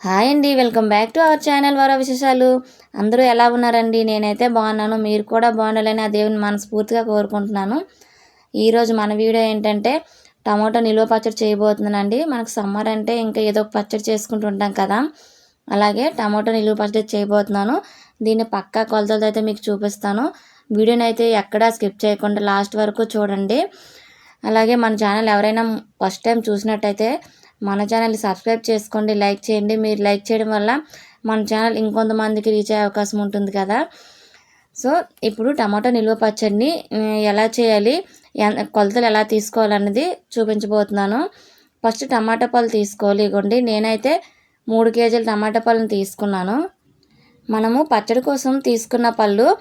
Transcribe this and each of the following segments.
Hi అండి welcome back to our channel వారో విశేషాలు. అందరూ ఎలా ఉన్నారండి? నేనైతే బాగున్నాను. మీరు కూడా బాగుండాలని ఆ దేవుని మనస్ఫూర్తిగా కోరుకుంటున్నాను. ఈరోజు మన వీడియో ఏంటంటే టమాటో నిల్వ పచ్చడి చేయబోతున్నానండి. మనకు సమ్మర్ అంటే ఇంకా ఏదో ఒక పచ్చడి చేసుకుంటూ ఉంటాం కదా. అలాగే టమాటో నిల్వ పచ్చడి చేయబోతున్నాను. దీన్ని పక్కా కొలతలతో అయితే మీకు చూపిస్తాను. వీడియోని అయితే ఎక్కడా స్కిప్ చేయకుండా లాస్ట్ వరకు చూడండి. అలాగే మన ఛానల్ ఎవరైనా ఫస్ట్ టైం చూసినట్టయితే మన ఛానల్ని సబ్స్క్రైబ్ చేసుకోండి లైక్ చేయండి. మీరు లైక్ చేయడం వల్ల మన ఛానల్ ఇంకొంతమందికి రీచ్ అయ్యే అవకాశం ఉంటుంది కదా. సో ఇప్పుడు టమాటో నిల్వ పచ్చడిని ఎలా చేయాలి ఎన్- కొలతలు ఎలా తీసుకోవాలన్నది చూపించబోతున్నాను. ఫస్ట్ టమాటా పళ్ళు తీసుకోవాలి. ఇగోండి నేనైతే మూడు కేజీల టమాటా పళ్ళని తీసుకున్నాను. మనము పచ్చడి కోసం తీసుకున్న పళ్ళు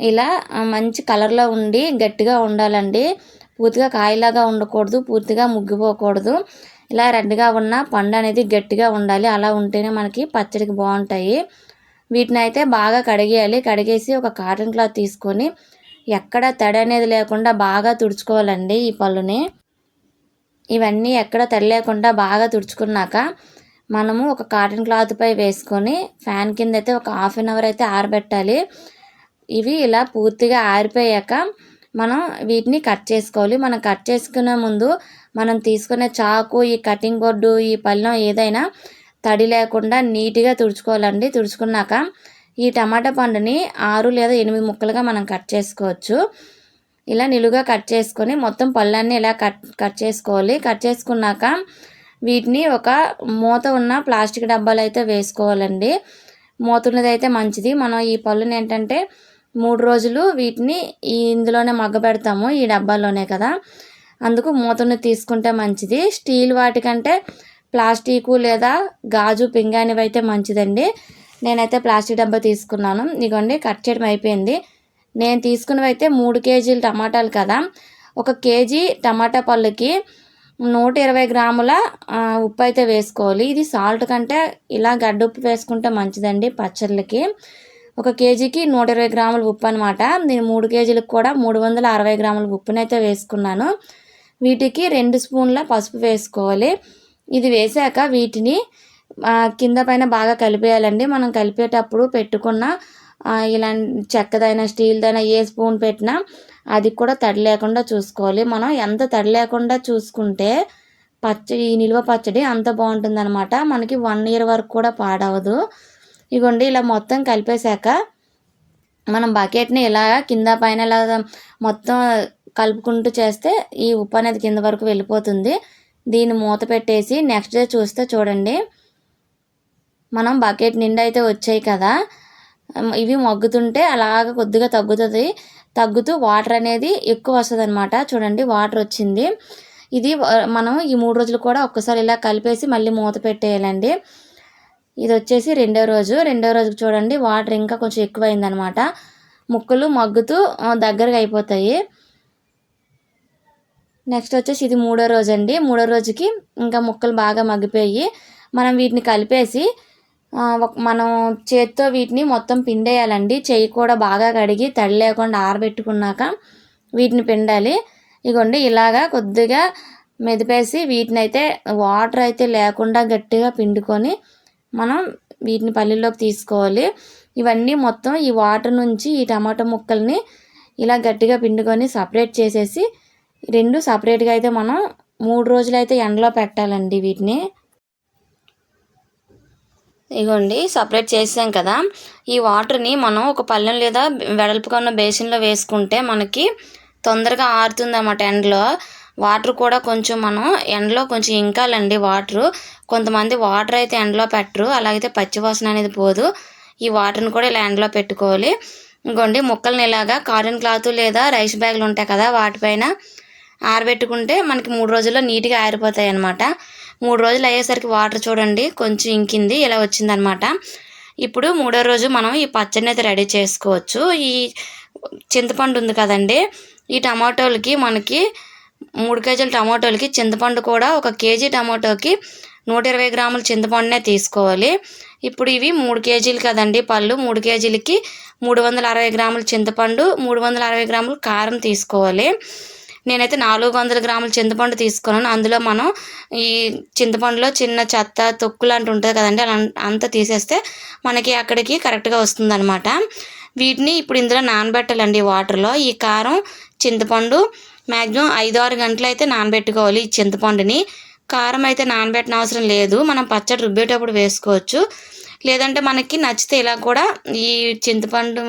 ఇలా మంచి కలర్లో ఉండి గట్టిగా ఉండాలండి. పూర్తిగా కాయలాగా ఉండకూడదు పూర్తిగా ముగ్గిపోకూడదు. ఇలా రెడ్గా ఉన్న పండు అనేది గట్టిగా ఉండాలి. అలా ఉంటేనే మనకి పచ్చడికి బాగుంటాయి. వీటిని అయితే బాగా కడిగేయాలి. కడిగేసి ఒక కాటన్ క్లాత్ తీసుకొని ఎక్కడ తడి అనేది లేకుండా బాగా తుడుచుకోవాలండి ఈ పళ్ళుని. ఇవన్నీ ఎక్కడ తడి లేకుండా బాగా తుడుచుకున్నాక మనము ఒక కాటన్ క్లాత్ పై వేసుకొని ఫ్యాన్ కింద అయితే ఒక హాఫ్ అన్ అవర్ అయితే ఆరబెట్టాలి. ఇవి ఇలా పూర్తిగా ఆరిపోయాక మనం వీటిని కట్ చేసుకోవాలి. మనం కట్ చేసుకునే ముందు మనం తీసుకునే చాకు ఈ కటింగ్ బోర్డు ఈ పళ్ళెం ఏదైనా తడి లేకుండా నీట్గా తుడుచుకోవాలండి. తుడుచుకున్నాక ఈ టమాటా పండుని ఆరు లేదా ఎనిమిది ముక్కలుగా మనం కట్ చేసుకోవచ్చు. ఇలా నిలువుగా కట్ చేసుకొని మొత్తం పళ్ళన్నీ ఇలా కట్ కట్ చేసుకోవాలి. కట్ చేసుకున్నాక వీటిని ఒక మూత ఉన్న ప్లాస్టిక్ డబ్బాలు అయితే వేసుకోవాలండి. మూత ఉన్నది అయితే మంచిది. మనం ఈ పళ్ళుని ఏంటంటే మూడు రోజులు వీటిని ఈ ఇందులోనే మగ్గబెడతాము ఈ డబ్బాలోనే కదా. అందుకు మూతను తీసుకుంటే మంచిది. స్టీల్ వాటికంటే ప్లాస్టిక్ లేదా గాజు పింగానివి అయితే మంచిదండి. నేనైతే ప్లాస్టిక్ డబ్బా తీసుకున్నాను. ఇదిగోండి కట్ చేయడం అయిపోయింది. నేను తీసుకున్నవి అయితే మూడు కేజీలు టమాటాలు కదా. ఒక కేజీ టమాటా పళ్ళుకి నూట ఇరవై గ్రాముల ఉప్పు అయితే వేసుకోవాలి. ఇది సాల్ట్ కంటే ఇలా గడ్డ ఉప్పు వేసుకుంటే మంచిదండి పచ్చళ్ళకి. ఒక కేజీకి నూట ఇరవై గ్రాముల ఉప్పు అనమాట నేను మూడు కేజీలకు కూడా మూడు వందల అరవై గ్రాముల ఉప్పునైతే వేసుకున్నాను. వీటికి రెండు స్పూన్ల పసుపు వేసుకోవాలి. ఇది వేసాక వీటిని కింద పైన బాగా కలిపేయాలండి. మనం కలిపేటప్పుడు పెట్టుకున్న ఇలాంటి ఇలా చెక్కదైనా స్టీల్దైనా ఏ స్పూన్ పెట్టినా అది కూడా తడి లేకుండా చూసుకోవాలి. మనం ఎంత తడి లేకుండా చూసుకుంటే పచ్చడి ఈ నిల్వ పచ్చడి అంత బాగుంటుందన్నమాట. మనకి వన్ ఇయర్ వరకు కూడా పాడవదు. ఇగోండి ఇలా మొత్తం కలిపేశాక మనం బకెట్ని ఇలా కింద పైన ఇలా మొత్తం కలుపుకుంటూ చేస్తే ఈ ఉప్పు అనేది కింద వరకు వెళ్ళిపోతుంది. దీన్ని మూత పెట్టేసి నెక్స్ట్ డే చూస్తే చూడండి. మనం బకెట్ నిండా అయితే వచ్చాయి కదా. ఇవి మగ్గుతుంటే అలాగ కొద్దిగా తగ్గుతుంది. తగ్గుతూ వాటర్ అనేది ఎక్కువ వస్తుంది అనమాట చూడండి వాటర్ వచ్చింది. ఇది మనం ఈ మూడు రోజులు కూడా ఒక్కసారి ఇలా కలిపేసి మళ్ళీ మూత పెట్టేయాలండి. ఇది వచ్చేసి రెండో రోజు. రెండో రోజుకి చూడండి వాటర్ ఇంకా కొంచెం ఎక్కువైందనమాట. ముక్కలు మగ్గుతూ దగ్గరగా అయిపోతాయి. నెక్స్ట్ వచ్చేసి ఇది మూడో రోజు అండి మూడో రోజుకి ఇంకా ముక్కలు బాగా మగ్గిపోయి మనం వీటిని కలిపేసి మనం చేత్తో వీటిని మొత్తం పిండేయాలండి. చెయ్యి కూడా బాగా కడిగి తడి లేకుండా ఆరబెట్టుకున్నాక వీటిని పిండాలి. ఇగోండి ఇలాగా కొద్దిగా మెదిపేసి వీటిని అయితే వాటర్ అయితే లేకుండా గట్టిగా పిండుకొని మనం వీటిని పల్లీలోకి తీసుకోవాలి. ఇవన్నీ మొత్తం ఈ వాటర్ నుంచి ఈ టమాటా ముక్కల్ని ఇలా గట్టిగా పిండుకొని సపరేట్ చేసేసి రెండు సపరేట్గా అయితే మనం మూడు రోజులు అయితే ఎండలో పెట్టాలండి వీటిని. ఇగోండి సపరేట్ చేసాం కదా. ఈ వాటర్ని మనం ఒక పళ్ళెం లేదా వెడల్పుగా ఉన్న బేసిన్లో వేసుకుంటే మనకి తొందరగా ఆరుతుంది అన్నమాట ఎండలో. వాటర్ కూడా కొంచెం మనం ఎండలో కొంచెం ఇంకాలండి వాటరు. కొంతమంది వాటర్ అయితే ఎండలో పెట్టరు అలాగైతే పచ్చివాసన అనేది పోదు. ఈ వాటర్ని కూడా ఇలా ఎండలో పెట్టుకోవాలి. ఇంకోండి ముక్కల్ని ఇలాగా కాటన్ క్లాత్ లేదా రైస్ బ్యాగులు ఉంటాయి కదా వాటిపైన ఆరబెట్టుకుంటే మనకి మూడు రోజుల్లో నీట్గా ఆరిపోతాయి అనమాట మూడు రోజులు అయ్యేసరికి వాటర్ చూడండి కొంచెం ఇంకింది ఇలా వచ్చిందనమాట ఇప్పుడు మూడో రోజు మనం ఈ పచ్చడిని అయితే రెడీ చేసుకోవచ్చు. ఈ చింతపండు ఉంది కదండి ఈ టమాటోలకి మనకి మూడు కేజీల టమాటోలకి చింతపండు కూడా ఒక కేజీ టమాటోకి నూట ఇరవై గ్రాముల చింతపండునే తీసుకోవాలి. ఇప్పుడు ఇవి మూడు కేజీలు కదండి పళ్ళు. మూడు కేజీలకి మూడు వందల అరవై గ్రాముల చింతపండు మూడు వందల అరవై గ్రాముల కారం తీసుకోవాలి. నేనైతే నాలుగు వందల గ్రాముల చింతపండు తీసుకున్నాను. అందులో మనం ఈ చింతపండులో చిన్న చెత్త తొక్కు లాంటి ఉంటుంది కదండి అలా అంతా తీసేస్తే మనకి అక్కడికి కరెక్ట్గా వస్తుంది అనమాట వీటిని ఇప్పుడు ఇందులో నానబెట్టాలండి వాటర్లో. ఈ కారం చింతపండు మ్యాక్సిమం ఐదు ఆరు గంటలు అయితే నానబెట్టుకోవాలి ఈ చింతపండుని. కారం అయితే నానబెట్టిన అవసరం లేదు. మనం పచ్చడి రుబ్బేటప్పుడు వేసుకోవచ్చు. లేదంటే మనకి నచ్చితే ఇలా కూడా ఈ చింతపండు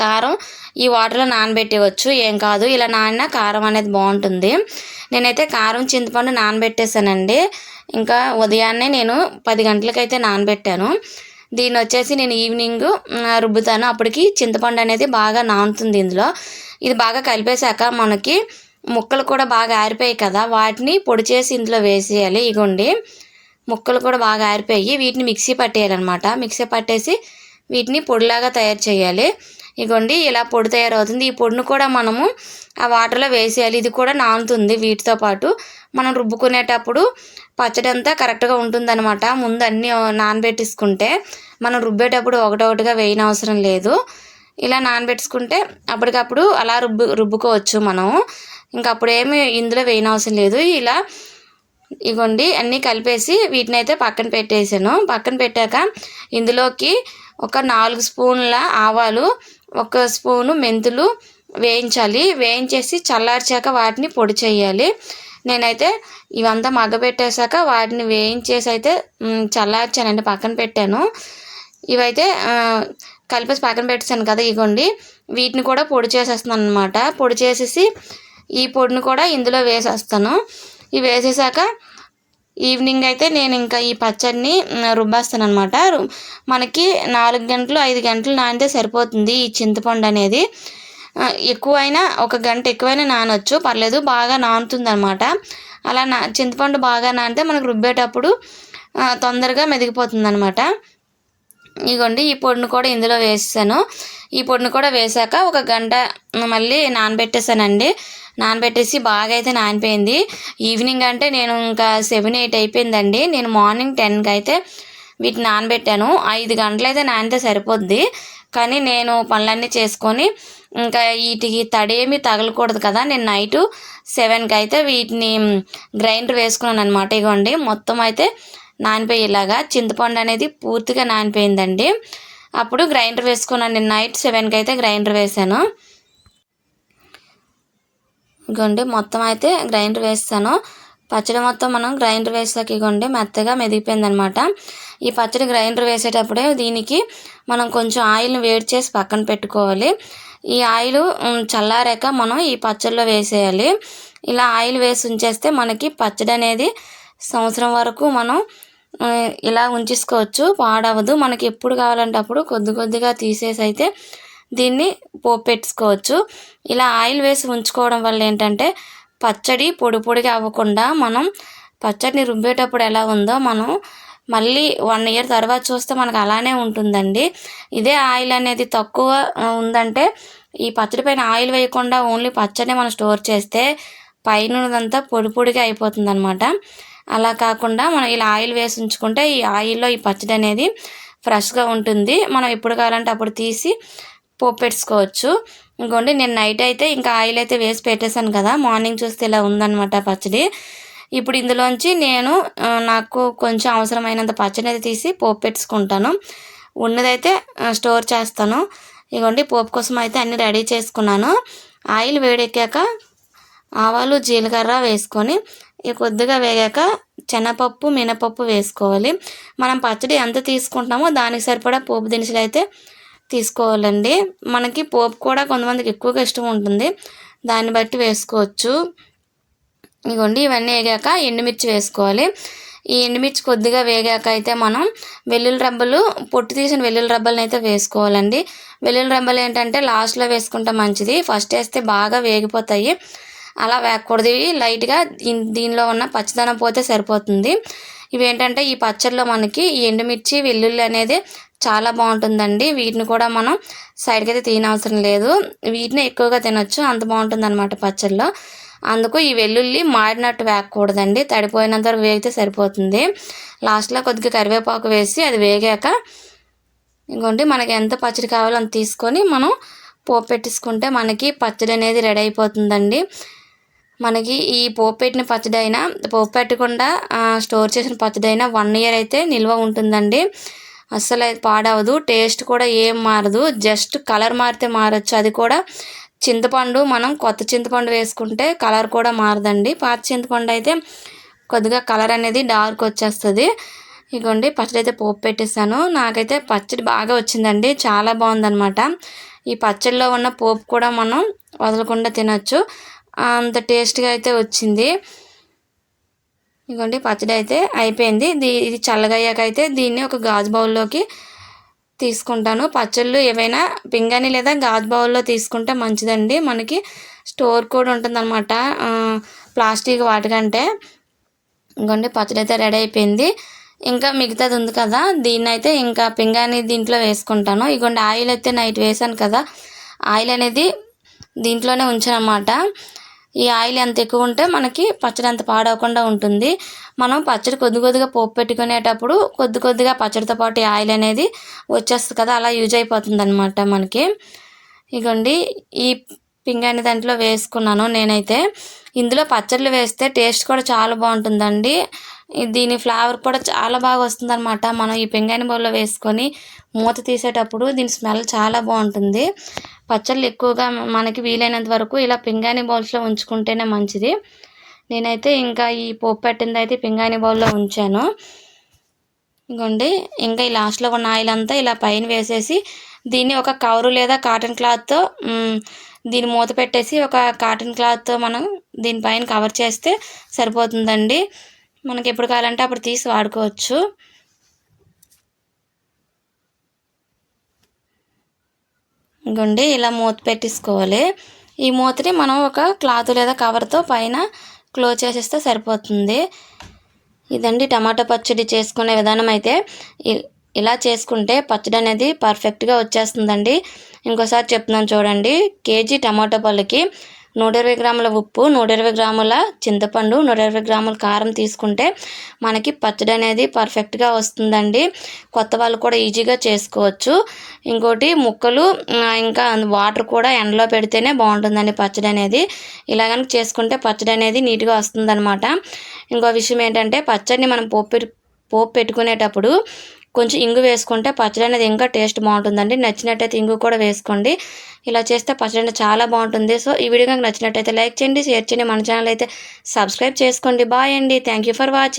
కారం ఈ వాటర్లో నానబెట్టేవచ్చు ఏం కాదు. ఇలా నానిన కారం అనేది బాగుంటుంది. నేనైతే కారం చింతపండు నానబెట్టేసానండి ఇంకా ఉదయాన్నే నేను పది గంటలకైతే నానబెట్టాను. దీన్ని వచ్చేసి నేను ఈవినింగ్ రుబ్బుతాను. అప్పటికి చింతపండు అనేది బాగా నానుతుంది ఇందులో. ఇది బాగా కలిపేశాక మనకి ముక్కలు కూడా బాగా ఆరిపోయాయి కదా. వాటిని పొడి చేసి ఇందులో వేసేయాలి. ఇగోండి. ముక్కలు కూడా బాగా ఆరిపోయి వీటిని మిక్సీ పట్టేయాలన్నమాట. మిక్సీ పట్టేసి వీటిని పొడిలాగా తయారు చేయాలి. ఇగోండి ఇలా పొడి తయారవుతుంది. ఈ పొడిని కూడా మనము ఆ వాటర్లో వేసేయాలి. ఇది కూడా నానుతుంది వీటితో పాటు. మనం రుబ్బుకునేటప్పుడు పచ్చడి అంతా కరెక్ట్గా ఉంటుందన్నమాట. ముందు అన్నీ నానబెట్టేసుకుంటే మనం రుబ్బేటప్పుడు ఒకటొకటిగా వేయనవసరం అవసరం లేదు. ఇలా నానబెట్టుకుంటే అప్పటికప్పుడు అలా రుబ్బు రుబ్బుకోవచ్చు మనం. ఇంకా అప్పుడేమి ఇందులో వేయనవసరం లేదు. ఇలా ఇగోండి అన్నీ కలిపేసి వీటిని అయితే పక్కన పెట్టేసాను. పక్కన పెట్టాక ఇందులోకి ఒక నాలుగు స్పూన్ల ఆవాలు ఒక స్పూను మెంతులు వేయించాలి. వేయించేసి చల్లార్చాక వాటిని పొడి చేయాలి. నేనైతే ఇవంతా మగ్గబెట్టేశాక వాటిని వేయించేసి అయితే చల్లార్చానండి పక్కన పెట్టాను. ఇవైతే కలిపేసి పక్కన పెట్టేశాను కదా ఇగోండి. వీటిని కూడా పొడి చేసేస్తున్నాను అనమాట పొడి చేసేసి ఈ పొడిని కూడా ఇందులో వేసేస్తాను. ఇవి వేసేసాక ఈవినింగ్ అయితే నేను ఇంకా ఈ పచ్చడిని రుబ్బేస్తాను అనమాట మనకి నాలుగు గంటలు ఐదు గంటలు నానితే సరిపోతుంది ఈ చింతపండు అనేది. ఎక్కువైనా ఒక గంట ఎక్కువైనా నానొచ్చు. పర్లేదు బాగా నానుతుంది అనమాట అలా నా చింతపండు బాగా నానితే మనకు రుబ్బేటప్పుడు తొందరగా మెదిగిపోతుంది అనమాట ఇగోండి ఈ పొడిని కూడా ఇందులో వేసాను ఈ పొడిని కూడా వేసాక ఒక గంట మళ్ళీ నానబెట్టేసానండి. నానబెట్టేసి బాగా అయితే నానిపోయింది. ఈవినింగ్ అంటే నేను ఇంకా సెవెన్ ఎయిట్ అయిపోయిందండి. నేను మార్నింగ్ టెన్కి అయితే వీటిని నానబెట్టాను. ఐదు గంటలైతే నానితే సరిపోద్ది. కానీ నేను పనులన్నీ చేసుకొని ఇంకా వీటికి తడేమి తగలకూడదు కదా. నేను నైటు సెవెన్కి అయితే వీటిని గ్రైండర్ వేసుకున్నాను అనమాట ఇగోండి మొత్తం అయితే నానిపోయేలాగా చింతపండు అనేది పూర్తిగా నానిపోయిందండి. అప్పుడు గ్రైండర్ వేసుకున్నాను. నేను నైట్ సెవెన్కి అయితే గ్రైండర్ వేసాను ఇగోండి మొత్తం అయితే గ్రైండర్ వేస్తాను. పచ్చడి మొత్తం మనం గ్రైండర్ వేసాక ఇగోండి మెత్తగా మెదిగిపోయింది అనమాట ఈ పచ్చడి గ్రైండర్ వేసేటప్పుడే దీనికి మనం కొంచెం ఆయిల్ని వేడి చేసి పక్కన పెట్టుకోవాలి. ఈ ఆయిల్ చల్లారాక మనం ఈ పచ్చడిలో వేసేయాలి. ఇలా ఆయిల్ వేసి ఉంచేస్తే మనకి పచ్చడి అనేది సంవత్సరం వరకు మనం ఇలా ఉంచేసుకోవచ్చు. పాడవదు మనకి ఎప్పుడు కావాలంటే అప్పుడు కొద్ది కొద్దిగా తీసేసి అయితే దీన్ని పోపు పెట్టుకోవచ్చు. ఇలా ఆయిల్ వేసి ఉంచుకోవడం వల్ల ఏంటంటే పచ్చడి పొడి పొడిగా అవ్వకుండా మనం పచ్చడిని రుబ్బేటప్పుడు ఎలా ఉందో మనం మళ్ళీ వన్ ఇయర్ తర్వాత చూస్తే మనకు అలానే ఉంటుందండి. ఇదే ఆయిల్ అనేది తక్కువ ఉందంటే ఈ పచ్చడి పైన ఆయిల్ వేయకుండా ఓన్లీ పచ్చడిని మనం స్టోర్ చేస్తే పైనదంతా పొడి పొడిగా అయిపోతుంది అనమాట అలా కాకుండా మనం ఇలా ఆయిల్ వేసి ఉంచుకుంటే ఈ ఆయిల్లో ఈ పచ్చడి అనేది ఫ్రెష్గా ఉంటుంది. మనం ఎప్పుడు కావాలంటే అప్పుడు తీసి పోపు పెట్టుకోవచ్చు. ఇంకోండి నేను నైట్ అయితే ఇంకా ఆయిల్ అయితే వేసి పెట్టేశాను కదా. మార్నింగ్ చూస్తే ఇలా ఉందన్నమాట పచ్చడి. ఇప్పుడు ఇందులోంచి నేను నాకు కొంచెం అవసరమైనంత పచ్చడి అయితే తీసి పోపు పెట్టుకుంటాను. ఉన్నదైతే స్టోర్ చేస్తాను. ఇగోండి పోపు కోసం అయితే అన్నీ రెడీ చేసుకున్నాను. ఆయిల్ వేడెక్కాక ఆవాలు జీలకర్ర వేసుకొని కొద్దిగా వేగాక శనగపప్పు మినపప్పు వేసుకోవాలి. మనం పచ్చడి ఎంత తీసుకుంటామో దానికి సరిపడా పోపు దినుసులు అయితే తీసుకోవాలండి. మనకి పోపు కూడా కొంతమందికి ఎక్కువగా ఇష్టం ఉంటుంది. దాన్ని బట్టి వేసుకోవచ్చు. ఇగోండి ఇవన్నీ వేగాక ఎండుమిర్చి వేసుకోవాలి. ఈ ఎండుమిర్చి కొద్దిగా వేగాక అయితే మనం వెల్లుల్లి రబ్బలు పొట్టు తీసిన వెల్లుల్లి రబ్బలను అయితే వేసుకోవాలండి. వెల్లుల్లి రబ్బలు ఏంటంటే లాస్ట్లో వేసుకుంటే మంచిది. ఫస్ట్ వేస్తే బాగా వేగిపోతాయి. అలా వేయకూడదు లైట్గా దీనిలో ఉన్న పచ్చదనం పోతే సరిపోతుంది. ఇవి ఏంటంటే ఈ పచ్చడిలో మనకి ఈ ఎండుమిర్చి వెల్లుల్లి అనేది చాలా బాగుంటుందండి. వీటిని కూడా మనం సైడ్కి అయితే తినవసరం లేదు. వీటిని ఎక్కువగా తినొచ్చు. అంత బాగుంటుంది అనమాట పచ్చడిలో. అందుకు ఈ వెల్లుల్లి మాడినట్టు వేయకూడదండి. తడిపోయినంత వరకు వేగితే సరిపోతుంది. లాస్ట్లో కొద్దిగా కరివేపాకు వేసి అది వేగాక ఇంకోండి మనకి ఎంత పచ్చడి కావాలో అంత తీసుకొని మనం పోపు పెట్టేసుకుంటే మనకి పచ్చడి అనేది రెడీ అయిపోతుందండి. మనకి ఈ పోపు పెట్టిన పచ్చడి అయినా పోపు పెట్టకుండా స్టోర్ చేసిన పచ్చడి అయినా వన్ ఇయర్ అయితే నిల్వ ఉంటుందండి. అస్సలు అది పాడవదు. టేస్ట్ కూడా ఏం మారదు. జస్ట్ కలర్ మారితే మారచ్చు. అది కూడా చింతపండు మనం కొత్త చింతపండు వేసుకుంటే కలర్ కూడా మారదండి. పాత చింతపండు అయితే కొద్దిగా కలర్ అనేది డార్క్ వచ్చేస్తుంది. ఇగోండి పచ్చడి అయితే పోపు పెట్టేసాను నాకైతే పచ్చడి బాగా వచ్చిందండి. చాలా బాగుందనమాట ఈ పచ్చడిలో ఉన్న పోపు కూడా మనం వదలకుండా తినచ్చు. అంత టేస్ట్గా అయితే వచ్చింది. ఇదిగోండి పచ్చడి అయితే అయిపోయింది ఇది చల్లగయ్యాక అయితే దీన్ని ఒక గాజు బౌల్లోకి తీసుకుంటాను. పచ్చళ్ళు ఏవైనా పింగాణి లేదా గాజు బౌల్లో తీసుకుంటే మంచిదండి. మనకి స్టోర్ కూడా ఉంటుందన్నమాట. ప్లాస్టిక్ వాటికంటే. ఇంకోండి పచ్చడి అయితే రెడీ అయిపోయింది. ఇంకా మిగతాది ఉంది కదా దీన్ని అయితే ఇంకా పింగాణి దీంట్లో వేసుకుంటాను. ఇగోండి ఆయిల్ అయితే నైట్ వేసాను కదా. ఆయిల్ అనేది దీంట్లోనే ఉంచానమాట. ఈ ఆయిల్ ఎంత ఎక్కువ ఉంటే మనకి పచ్చడి అంత పాడవకుండా ఉంటుంది. మనం పచ్చడి కొద్ది కొద్దిగా పోపు పెట్టుకునేటప్పుడు కొద్ది కొద్దిగా పచ్చడితో పాటు ఆయిల్ అనేది వచ్చేస్తుంది కదా అలా యూజ్ అయిపోతుంది అనమాట మనకి. ఇగోండి ఈ పింగాని దాంట్లో వేసుకున్నాను నేనైతే. ఇందులో పచ్చళ్ళు వేస్తే టేస్ట్ కూడా చాలా బాగుంటుందండి. దీని ఫ్లేవర్ కూడా చాలా బాగా వస్తుంది అనమాట మనం ఈ పింగాని బౌల్లో వేసుకొని మూత తీసేటప్పుడు దీని స్మెల్ చాలా బాగుంటుంది. పచ్చళ్ళు ఎక్కువగా మనకి వీలైనంత వరకు ఇలా పింగాణి బౌల్స్లో ఉంచుకుంటేనే మంచిది. నేనైతే ఇంకా ఈ పోపు పెట్టింది అయితే పింగాణి బౌల్లో ఉంచాను. ఇంకోండి ఇంకా ఈ లాస్ట్లో ఉన్న ఆయిల్ అంతా ఇలా పైన వేసేసి దీన్ని ఒక కవరు లేదా కాటన్ క్లాత్తో దీన్ని మూత పెట్టేసి ఒక కాటన్ క్లాత్తో మనం దీనిపైన కవర్ చేస్తే సరిపోతుందండి. మనకి ఎప్పుడు కావాలంటే అప్పుడు తీసి వాడుకోవచ్చు. ఇంకోండి ఇలా మూత పెట్టేసుకోవాలి. ఈ మూతని మనం ఒక క్లాత్ లేదా కవర్తో పైన క్లోజ్ చేసేస్తే సరిపోతుంది. ఇదండి టమాటో పచ్చడి చేసుకునే విధానం అయితే. ఇలా చేసుకుంటే పచ్చడి అనేది పర్ఫెక్ట్గా వచ్చేస్తుందండి. ఇంకోసారి చెప్తున్నాను చూడండి. కేజీ టమాటో పళ్ళకి నూట ఇరవై గ్రాముల ఉప్పు నూట ఇరవై గ్రాముల చింతపండు నూట ఇరవై గ్రాముల కారం తీసుకుంటే మనకి పచ్చడి అనేది పర్ఫెక్ట్గా వస్తుందండి. కొత్త వాళ్ళు కూడా ఈజీగా చేసుకోవచ్చు. ఇంకోటి ముక్కలు ఇంకా వాటర్ కూడా ఎండలో పెడితేనే బాగుంటుందండి పచ్చడి అనేది. ఇలా కనుక చేసుకుంటే పచ్చడి అనేది నీట్గా వస్తుందన్నమాట. ఇంకో విషయం ఏంటంటే పచ్చడిని మనం పోపు పోపు పెట్టుకునేటప్పుడు కొంచెం ఇంగు వేసుకుంటే పచ్చడి అనేది ఇంకా టేస్ట్ బాగుంటుందండి. నచ్చినట్టయితే ఇంగు కూడా వేసుకోండి. ఇలా చేస్తే పచ్చడి చాలా బాగుంటుంది. సో ఈ వీడియో కనుక నచ్చినట్టయితే లైక్ చేయండి షేర్ చేయండి. మన ఛానల్ అయితే సబ్స్క్రైబ్ చేసుకోండి. బాయ్ అండి. Thank for watching.